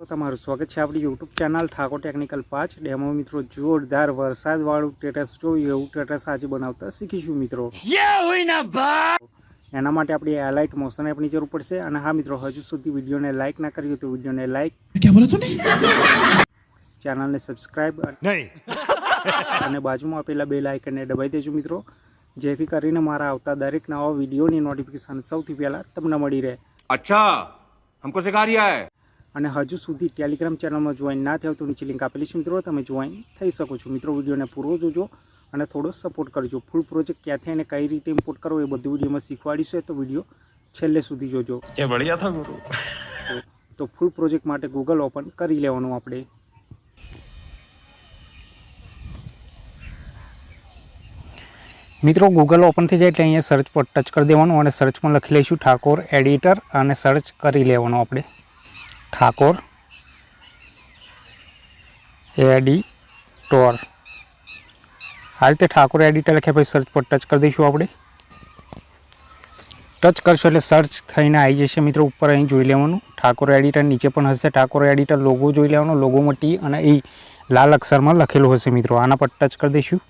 તો તમારું સ્વાગત છે આપણી યુટ્યુબ ચેનલ ઠાકોર ટેકનિકલ પાંચ ડેમો મિત્રો જોરદાર વરસાદ વાળું ટેટસ જોયું એવું ટેટસ આજે બનાવતા શીખીશું મિત્રો. એના માટે આપણી એલાઇટ મોશન એપની જરૂર પડશે અને હા મિત્રો હજુ સુધી વિડીયોને લાઇક ના કર્યું તો વિડીયોને લાઇક ચેનલને સબસ્ક્રાઈબ અને બાજુમાં આપેલા બે લાઇકનને દબાઈ દેજો મિત્રો. જેથી કરીને મારા આવતા દરેક નવા વિડીયોની નોટિફિકેશન સૌથી પહેલાં તમને મળી રહે. અચ્છા હમકો સિખા રહ્યા હૈ. અને હજુ સુધી ટેલિગ્રામ ચેનલમાં જોઈન ના થયો તો નીચે લિંક આપેલી છે મિત્રો. તમે જોઈન થઈ શકો છો. મિત્રો વિડીયોને પૂરો જોજો અને થોડો સપોર્ટ કરજો. ફૂલ પ્રોજેક્ટ ક્યાંથી અને કઈ રીતે ઇમ્પોર્ટ કરવો એ બધું વિડીયોમાં શીખવાડીશું તો વીડિયો છેલ્લે સુધી જોજો. એ બળિયા થા ગુરુ. તો ફૂલ પ્રોજેક્ટ માટે ગૂગલ ઓપન કરી લેવાનું આપણે. મિત્રો ગૂગલ ઓપન થઈ જાય એટલે અહીંયા સર્ચ પર ટચ કરી દેવાનું અને સર્ચમાં લખી લઈશું ઠાકોર એડિટર અને સર્ચ કરી લેવાનું આપણે. ઠાકોર. એડિટોર આ રીતે ઠાકોર એડિટર લખ્યા પછી સર્ચ પર ટચ કરી દઈશું આપણે. ટચ કરશો એટલે સર્ચ થઈને આવી જશે મિત્રો ઉપર અહીં જોઈ લેવાનું. ઠાકોર એડિટર નીચે પણ હશે. ઠાકોર એડિટર લોગો જોઈ લેવાનો લોગોમાં ટી અને એ લાલ અક્ષરમાં લખેલું હશે મિત્રો. આના પર ટચ કરી દઈશું.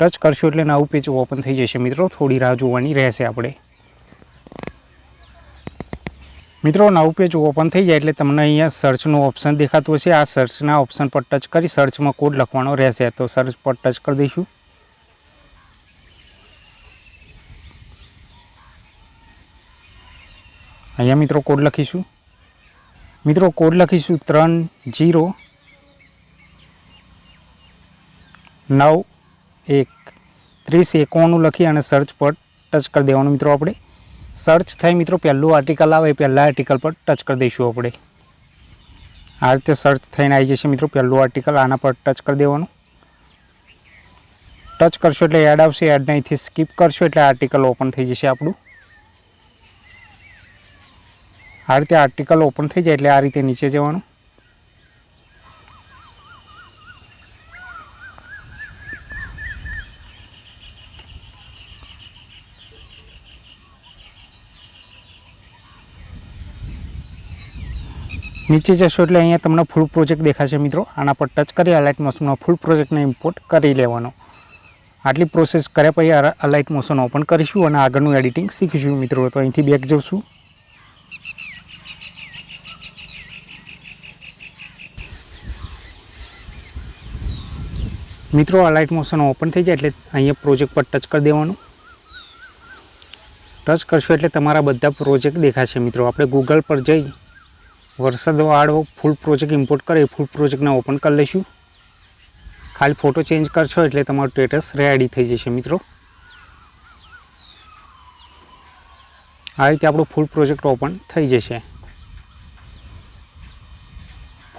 ટચ કરશો એટલે નવું પેજ ઓપન થઈ જશે મિત્રો. થોડી રાહ જોવાની રહેશે આપણે. મિત્રો, નવું પેજ ઓપન થઈ જાય એટલે તમને અહીંયા સર્ચનું ઓપ્શન દેખાતું હશે. આ સર્ચના ઓપ્શન પર ટચ કરી સર્ચમાં કોડ લખવાનો રહેશે. તો સર્ચ પર ટચ કરી દઈશું. અહીંયા મિત્રો કોડ લખીશું. મિત્રો કોડ લખીશું ત્રણ જીરો નવ એક ત્રીસ એકાણું લખી અને સર્ચ પર ટચ કરી દેવાનું મિત્રો આપણે. સર્ચ થઈ મિત્રો, પહેલું આર્ટિકલ આવે, પહેલાં આર્ટિકલ પર ટચ કરી દઈશું આપણે. આ રીતે સર્ચ થઈને આવી જશે મિત્રો, પહેલું આર્ટિકલ આના પર ટચ કરી દેવાનું. ટચ કરશો એટલે એડ આવશે એડને અહીંથી સ્કીપ કરશો એટલે આર્ટિકલ ઓપન થઈ જશે આપણું. આ રીતે આર્ટિકલ ઓપન થઈ જાય એટલે આ રીતે નીચે જવાનું. નીચે જશો એટલે અહીંયા તમને ફૂલ પ્રોજેક્ટ દેખાશે મિત્રો. આના પર ટચ કરી અલાઇટ મોશનમાં ફૂલ પ્રોજેક્ટને ઇમ્પોર્ટ કરી લેવાનો. આટલી પ્રોસેસ કર્યા પછી અલાઇટ મોશન ઓપન કરીશું અને આગળનું એડિટિંગ શીખીશું મિત્રો. તો અહીંથી બેક જશું. મિત્રો અલાઇટ મોશન ઓપન થઈ જાય એટલે અહીંયા પ્રોજેક્ટ પર ટચ કરી દેવાનું. ટચ કરશો એટલે તમારા બધા પ્રોજેક્ટ દેખાશે મિત્રો. આપણે ગૂગલ પર જઈ વરસાદવાળો ફૂલ પ્રોજેક્ટ ઇમ્પોર્ટ કરે, એ ફૂલ પ્રોજેક્ટને ઓપન કરી લઈશું. ખાલી ફોટો ચેન્જ કરશો એટલે તમારું સ્ટેટસ રેડી થઈ જશે મિત્રો. આ રીતે આપણો ફૂલ પ્રોજેક્ટ ઓપન થઈ જશે.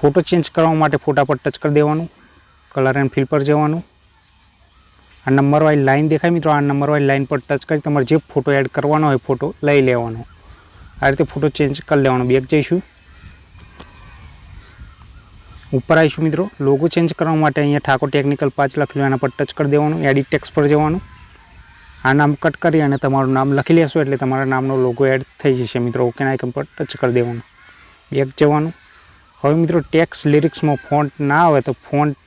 ફોટો ચેન્જ કરવા માટે ફોટા પર ટચ કરી દેવાનું કલર એન્ડ ફિલ પર જવાનું. આ નંબર વાળી લાઈન દેખાય મિત્રો, આ નંબર વાળી લાઈન પર ટચ કરી તમારે જે ફોટો એડ કરવાનો હોય ફોટો લઈ લેવાનો. આ રીતે ફોટો ચેન્જ કરી લેવાનો બેક જઈશું. ઉપર આવીશું મિત્રો. લોગો ચેન્જ કરવા માટે અહીંયા ઠાકોર ટેકનિકલ પાંચ લખેલું એના પર ટચ કરી દેવાનું એડિટ ટેક્સ પર જવાનું. આ નામ કટ કરી અને તમારું નામ લખી લેશો એટલે તમારા નામનો લોગો એડ થઈ જશે મિત્રો. ઓકે આઇકન પર ટચ કરી દેવાનું. બેક જવાનું. હવે મિત્રો ટેક્સ લિરિક્સમાં ફોન્ટ ના આવે તો ફોન્ટ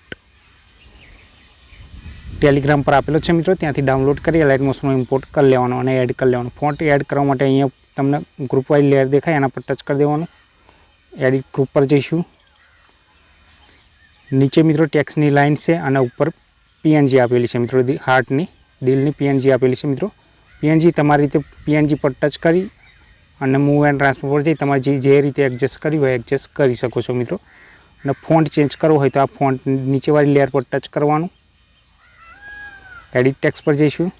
ટેલિગ્રામ પર આપેલો છે મિત્રો. ત્યાંથી ડાઉનલોડ કરી લાઇટ ઇમ્પોર્ટ કરી લેવાનો અને એડ કરી લેવાનો. ફોન્ટ એડ કરવા માટે અહીંયા તમને ગ્રુપ વાઇઝ લેયર દેખાય એના પર ટચ કરી દેવાનું. એડિટ ગ્રુપ પર જઈશું. નીચે મિત્રો ટેક્સની લાઇન છે અને ઉપર પીએનજી આપેલી છે મિત્રો હાર્ટની, દિલની પીએનજી આપેલી છે મિત્રો. પીએનજી તમારી રીતે પીએનજી પર ટચ કરી અને મૂવ એન્ડ ટ્રાન્સફર પર જઈ તમારે જે જે રીતે એડજસ્ટ કરી હોય એડજસ્ટ કરી શકો છો મિત્રો. અને ફોન્ટ ચેન્જ કરવો હોય તો આ ફોન્ટ નીચેવાળી લેયર પર ટચ કરવાનું. એડિટ ટેક્સ પર જઈશું.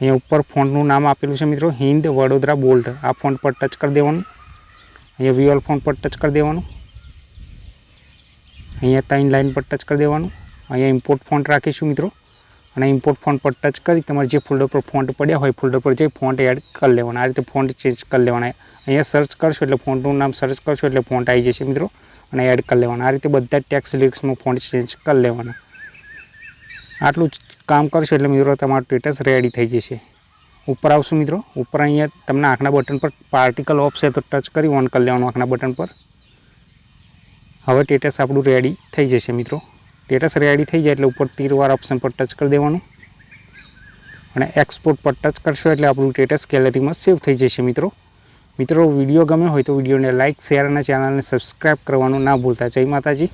અહીંયા ઉપર ફોન્ટનું નામ આપેલું છે મિત્રો. હિન્દ વડોદરા બોલ્ડ આ ફોન્ટ પર ટચ કરી દેવાનું. અહીંયા વ્યુઅલ ફોન્ટ પર ટચ કરી દેવાનું. અહીંયા ત્રણ લાઇન પર ટચ કરી દેવાનું. અહીંયા ઇમ્પોર્ટ ફોન્ટ રાખીશું મિત્રો. અને ઇમ્પોર્ટ ફોન્ટ પર ટચ કરી તમારે જે ફોલ્ડર પર ફોન્ટ પડ્યા હોય ફોલ્ડર પર જઈ ફોન્ટ એડ કરી લેવાના. આ રીતે ફોન્ટ ચેન્જ કરી લેવાના. અહીંયા સર્ચ કરશો એટલે ફોન્ટનું નામ સર્ચ કરશો એટલે ફોન્ટ આવી જશે મિત્રો. અને એડ કરી લેવાના. આ રીતે બધા ટેક્સ લિરિક્સમાં ફોન્ટ ચેન્જ કરી લેવાના. આટલું કામ કરશો એટલે મિત્રો તમારું સ્ટેટસ રેડી થઈ જશે. ઉપર આવશું મિત્રો. ઉપર અહીંયા તમને આંખના બટન પર પાર્ટિકલ ઓફ છે તો ટચ કરી ઓન કરી લેવાનું આંખના બટન પર. હવે ટેટસ આપણું રેડી થઈ જશે મિત્રો. ટેટસ રેડી થઈ જાય એટલે ઉપર તીરવાર ઓપ્શન પર ટચ કરી દેવાનું. અને એક્સપોર્ટ પર ટચ કરશો એટલે આપણું ટેટસ ગેલેરીમાં સેવ થઈ જશે મિત્રો. મિત્રો વીડિયો ગમ્યો હોય તો વિડીયોને લાઇક શેર અને ચેનલને સબસ્ક્રાઈબ કરવાનું ના ભૂલતા. જય માતાજી.